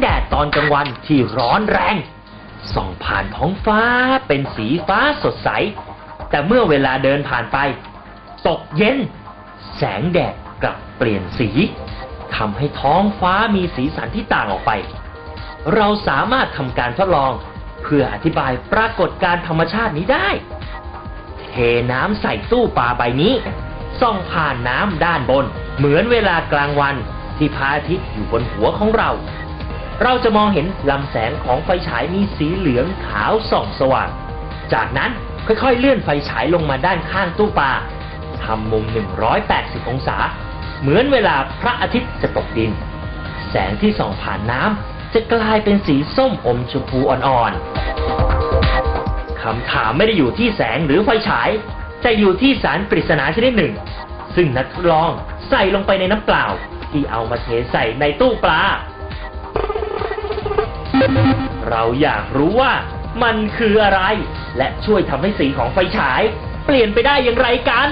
แดดตอนกลางวันที่ร้อนแรง ส่องผ่านท้องฟ้าเป็นสีฟ้าสดใส แต่เมื่อเวลาเดินผ่านไป ตกเย็น แสงแดดกลับเปลี่ยนสีทำให้ท้องฟ้ามีสีสันที่ต่างออกไป เราสามารถทำการทดลอง เพื่ออธิบายปรากฏการธรรมชาตินี้ได้ เทน้ำใส่ตู้ปลาใบนี้ส่องผ่านน้ำด้านบน เหมือนเวลากลางวันที่พระอาทิตย์อยู่บนหัวของเรา เราจะมองเห็นลำแสงของไฟฉายมีสีเหลืองขาวส่องสว่าง จากนั้นค่อยๆ เลื่อนไฟฉายลงมาด้านข้างตู้ปลาทำมุม 180 องศา เหมือนเวลาพระอาทิตย์จะตกดิน แสงที่ส่องผ่านน้ำจะกลายเป็นสีส้มอมชมพูอ่อนๆคำถามไม่ได้อยู่ที่แสงหรือไฟฉาย แต่อยู่ที่สารปริศนาชนิดหนึ่ง ซึ่งนักทดลองใส่ลงไปในน้ำเปล่า ที่เอามาเทใส่ในตู้ปลา เราอยากรู้ว่ามันคืออะไร และช่วยทำให้สีของไฟฉาย เปลี่ยนไปได้อย่างไรกัน